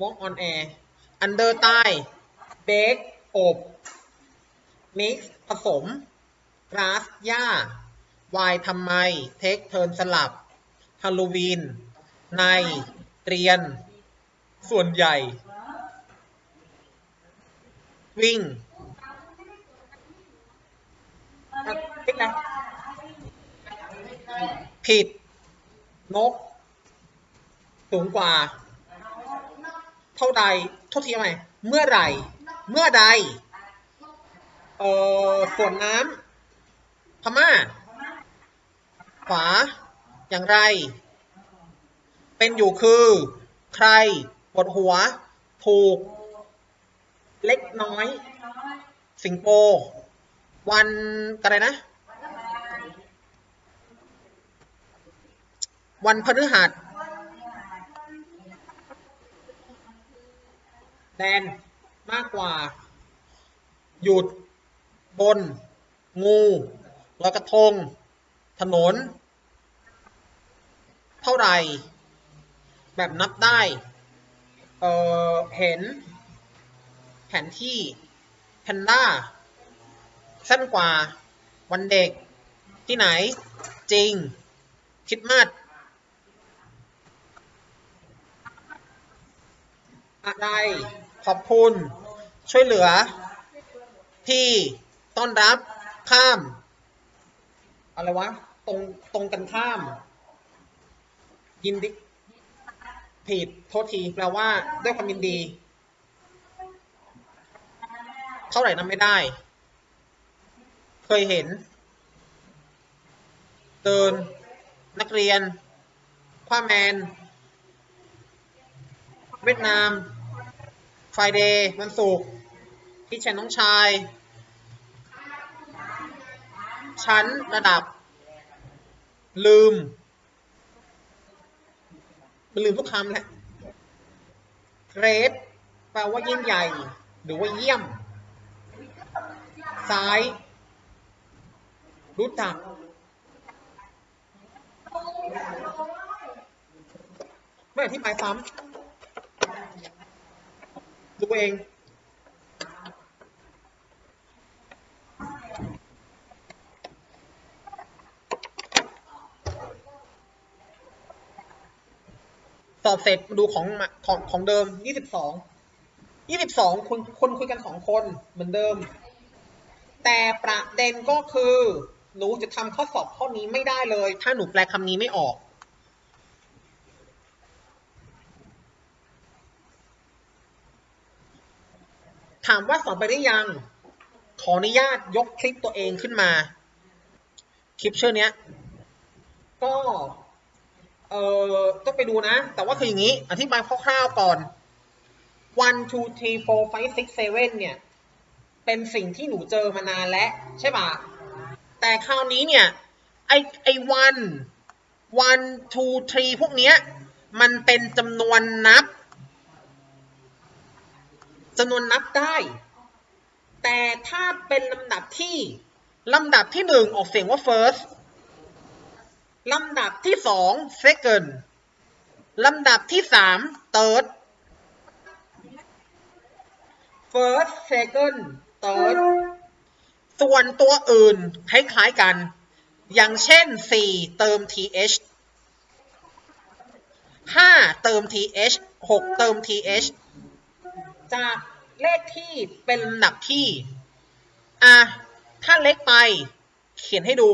walk on air under ใต้ bake อบ mix ผสม grass หญ้า why ทำไม take turn สลับ Halloween ใน เรียน ส่วนใหญ่ วิ่งผิด นก สูงกว่า เท่าใดโทษทีทำไมเมื่อไหร่ เมื่อใดเอ่อส่วนน้ำพม่า ขวา อย่างไร เป็นอยู่คือ ใครปวดหัว ถูก เล็กน้อย สิงโป วันอะไรนะ วันพฤหัส แดนมากกว่า หยุด บน งูลอยกระทง ถนน เท่าไหร่ แบบนับได้ เออเห็น แผนที่แพนด้าสั้นกว่า วันเด็ก ที่ไหน จริงคริดมาสอะไร ขอบคุณ ช่วยเหลือที่ต้อนรับ ข้าม อะไรวะ ตรงตรงกันข้าม ยินดี ผิด โทษที แปลว่า ด้วยความยินดี เท่าไหร่นับไม่ได้ เคยเห็น เดิน นักเรียน คว้าแมน เวียดนาม ไฟเดย์วันศุกร์พี่ชายน้องชาย ชั้นระดับ ลืมมันลืมทุกคำแหละเกรดแปลว่ายิ่งใหญ่ หรือว่าเยี่ยม ซ้าย รู้จักไม่อธิบายซ้ำ ดูเอง สอบเสร็จมาดูของมาของของเดิมยี่สิบสองยี่สิบสองคนคนคุยกันสองคนเหมือนเดิม แต่ประเด็นก็คือ หนูจะทำข้อสอบข้อนี้ไม่ได้เลย ถ้าหนูแปลคำนี้ไม่ออก ถามว่าสอบไปได้ยัง ขออนุญาตยกคลิปตัวเองขึ้นมา คลิปเชื่อเนี้ย ก็เอ่อต้องไปดูนะ แต่ว่าคืออย่างนี้ อธิบายคร่าวๆก่อน one two three four five six seven เนี่ย เป็นสิ่งที่หนูเจอมานานแล้วใช่ปะแต่คราวนี้เนี่ย ไอไอ one one two three พวกเนี้ย มันเป็นจำนวนนับ จำนวนนับได้ แต่ถ้าเป็นลำดับที่ลำดับที่หนึ่งออกเสียงว่า first ลำดับที่สอง second ลำดับที่สาม third first second third ส่วนตัวอื่นคล้ายๆกัน อย่างเช่น 4 เติม th 5 เติม th 6 เติม th จากเลขที่เป็นลำดับที่ อะ ถ้าเล็กไป เขียนให้ดู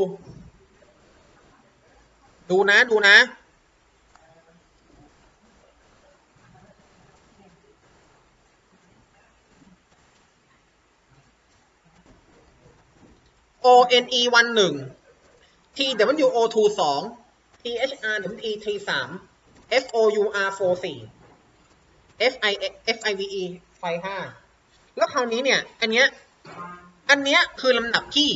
ดูนะ ดูนะ O N E วันหนึ่ง T W O 2สอง T H R W E 3สาม F O U R 4สี่ F I F I V E ไฟห้าแล้วคราวนี้เนี่ย อันเนี้ยอันเนี้ยคือลำดับที่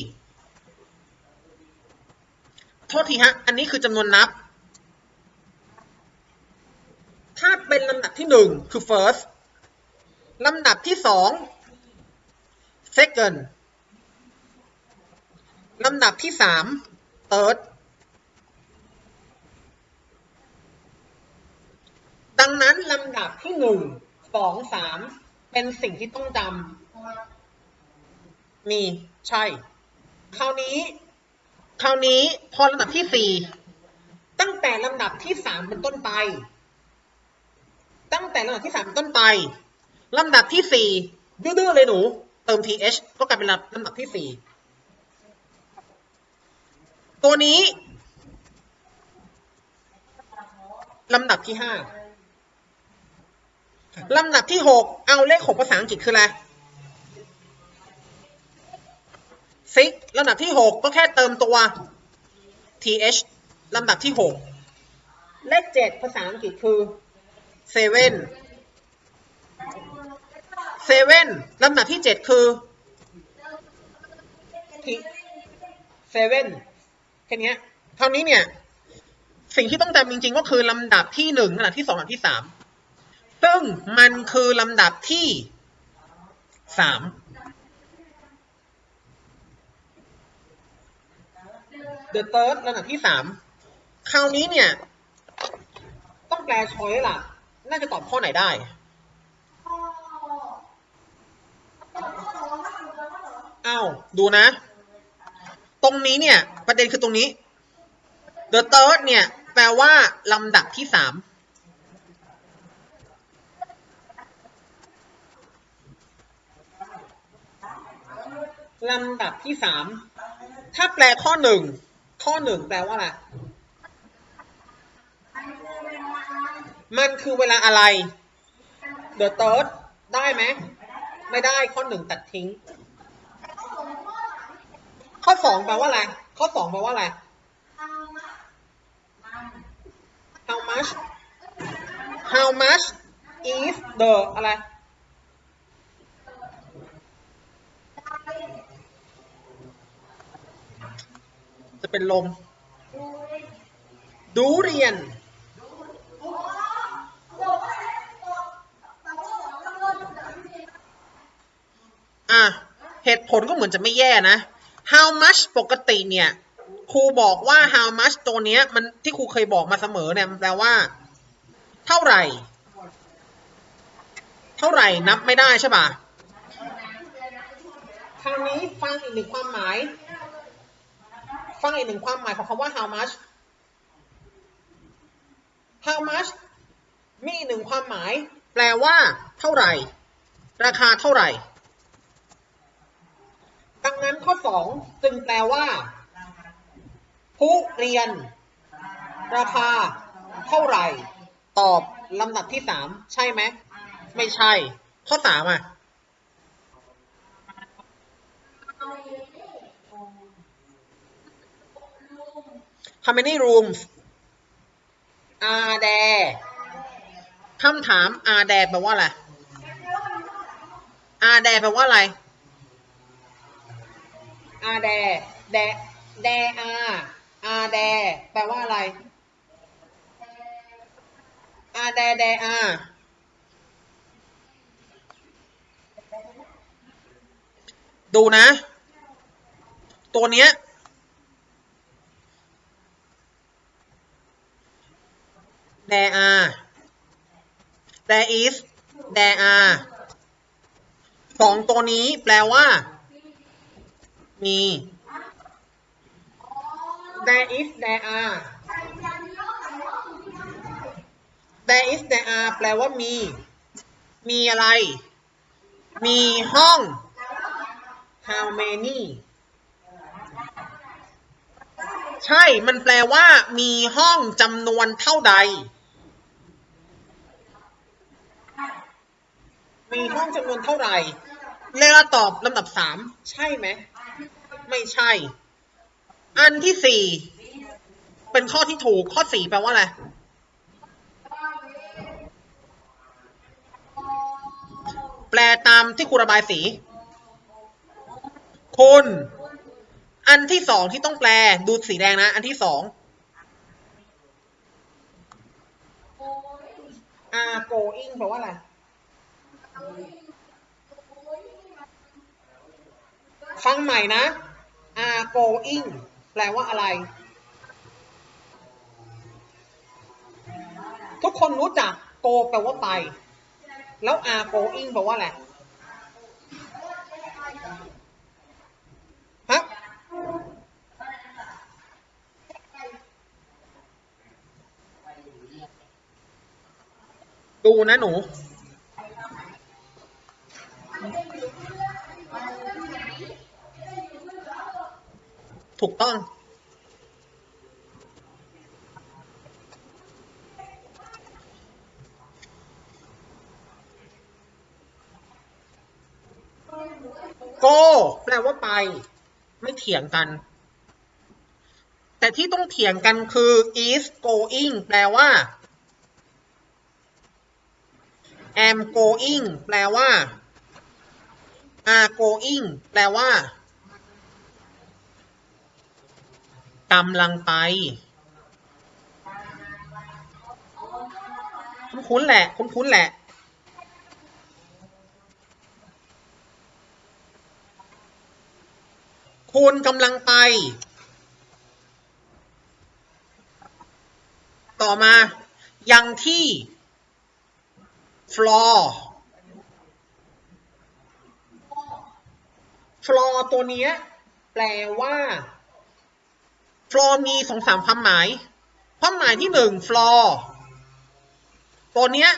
โทษทีฮะ อันนี้คือจำนวนนับ ถ้าเป็นลำดับที่หนึ่งคือ first ลำดับที่สอง second ลำดับที่สาม third ดังนั้นลำดับที่หนึ่งสองสาม เป็นสิ่งที่ต้องจำมีใช่ คราวนี้ คราวนี้พอลำดับที่สี่ตั้งแต่ลำดับที่สามเป็นต้นไป ตั้งแต่ลำดับที่สามเป็นต้นไปลำดับที่สี่ดื้อๆเลยหนู เติม th ก็กลายเป็นลำดับที่สี่ตัวนี้ลำดับที่ห้า ลำดับที่หกเอาเลขหกภาษาอังกฤษคืออะไร six ลำดับที่หกก็แค่เติมตัว th ลำดับที่หกเลขเจ็ดภาษาอังกฤษคือ seven seven ลำดับที่เจ็ดคือ seven แค่นี้เท่านี้เนี่ย สิ่งที่ต้องจำจริงๆ ก็คือลำดับที่หนึ่งลำดับที่สองลำดับที่สาม ซึ่งมันคือลำดับที่สาม The third ลำดับที่สามคราวนี้เนี่ย ต้องแปลช้อยล่ะ น่าจะตอบข้อไหนได้อ้าวดูนะ ตรงนี้เนี่ย ประเด็นคือตรงนี้ The third เนี่ย แปลว่าลำดับที่สาม ลำดับที่สาม ถ้าแปลข้อหนึ่ง ข้อหนึ่งแปลว่าอะไร มันคือเวลาอะไร The third ได้ไหม ไม่ได้ข้อหนึ่งตัดทิ้ง ข้อสองแปลว่าอะไร ข้อสองแปลว่าอะไร how much how much is the อะไร จะเป็นลม ดูเรียน อะ เหตุผลก็เหมือนจะไม่แย่นะ how much ปกติเนี่ย ครูบอกว่า how much ตัวเนี้ยมันที่ครูเคยบอกมาเสมอเนี่ยมันแปลว่า เท่าไหร่ เท่าไหร่นับไม่ได้ใช่ป่ะ คราวนี้ฟังอีกหนึ่งความหมาย ฟังอีกหนึ่งความหมายของคำว่า how much how much มีหนึ่งความหมาย แปลว่า เท่าไหร่ ราคาเท่าไหร่ ดังนั้นข้อสองจึงแปลว่า ผู้เรียน ราคา เท่าไหร่ ตอบลำดับที่สามใช่ไหม ไม่ใช่ ข้อสามอะ How many rooms are there คำถาม are there แปลว่าอะไร are there แปลว่าอะไร are there there there are are there แปลว่าอะไร are there there are ดูนะ ตัวเนี้ย there are there is there are สองตัวนี้แปลว่า มี there is there are there is there are แปลว่ามี มีอะไร มีห้อง how many ใช่ มันแปลว่า มีห้องจำนวนเท่าใด มีห้องจำนวนเท่าไหร่เลขาตอบลำดับสามใช่ไหม ไม่ใช่ อันที่สี่เป็นข้อที่ถูกข้อสี่แปลว่าอะไรแปลตามที่ครูระบายสีคุณอันที่สองที่ต้องแปลดูสีแดงนะ อันที่สอง are going แปลว่าอะไร ฟังใหม่นะ are going แปลว่าอะไร ทุกคนรู้จัก go แปลว่าไป แล้ว are going แปลว่าอะไรฮะดูนะหนู ถูกต้อง go แปลว่าไป ไม่เถียงกัน แต่ที่ต้องเถียงกันคือ is going แปลว่า am going แปลว่า are going แปลว่ากำลังไป คุ้นๆแหละ คุ้นๆแหละ คุณกำลังไป ต่อมา ยังที่ floor floor ตัวเนี้ยแปลว่า floor มีสองสามความหมาย ความหมายที่หนึ่ง floor ตัวเนี้ย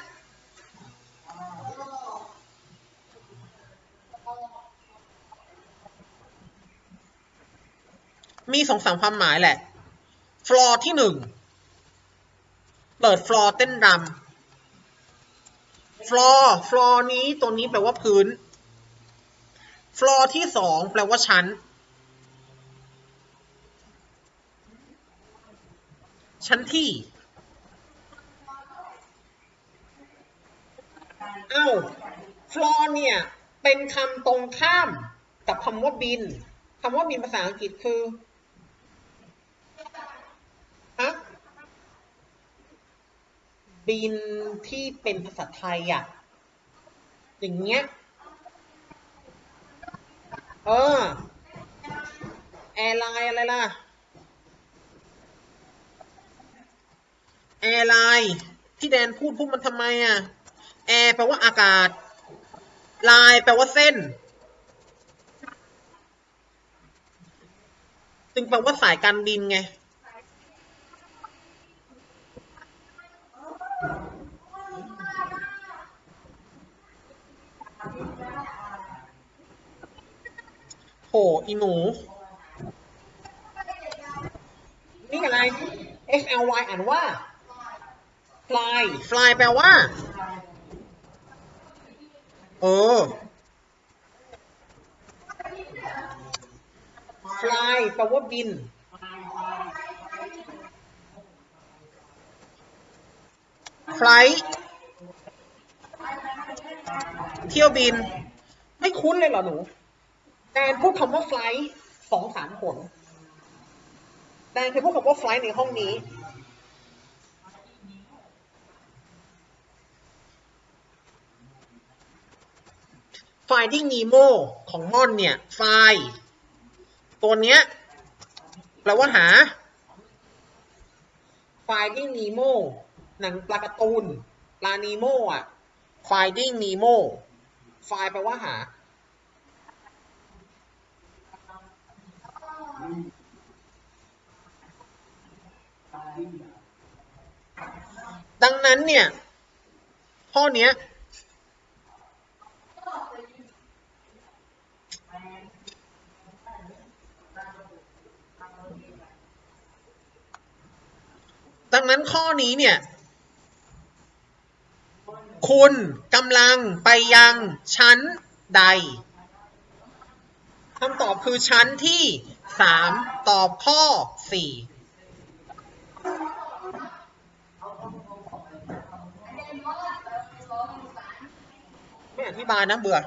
มีสองสามความหมายแหละ ฟลอร์ที่หนึ่ง เปิดฟลอร์เต้นรำฟลอร์ฟลอร์นี้ตัวนี้แปลว่าพื้น ฟลอร์ที่สองแปลว่าชั้น ชั้นที่ เอ้าฟลอร์เนี่ย เป็นคำตรงข้ามกับคำว่าบินคำว่าบินภาษาอังกฤษคือฮะบินที่เป็นภาษาไทยอะอย่างเงี้ย เออ แอร์ไลน์อะไรล่ะ แอร์ไลน์ที่แดนพูดพูดมันทำไมอะ แอร์แปลว่าอากาศ ไลน์แปลว่าเส้น จึงแปลว่าสายการบินไง โหอีหนู นี่อะไร F L Y อ่านว่า fly fly แปลว่า เออ fly แปลว่าบิน flight เที่ยวบิน ไม่คุ้นเลยเหรอหนู นพูดคำว่า flight สองสามผลแดนเคยพูดคำว่า flight ในห้องนี้ Finding Nemo ของม่อนเนี่ย find ตัวเนี้ยแปลว่าหา Finding Nemo หนังปลาการ์ตูนปลานีโมอะ Finding Nemo find แปลว่าหา ดังนั้นเนี่ย ข้อเนี้ย ดังนั้นข้อนี้เนี่ย คุณกำลังไปยังชั้นใดคำตอบคือชั้นที่ 3 ตอบข้อ 4 quý 3 nó 10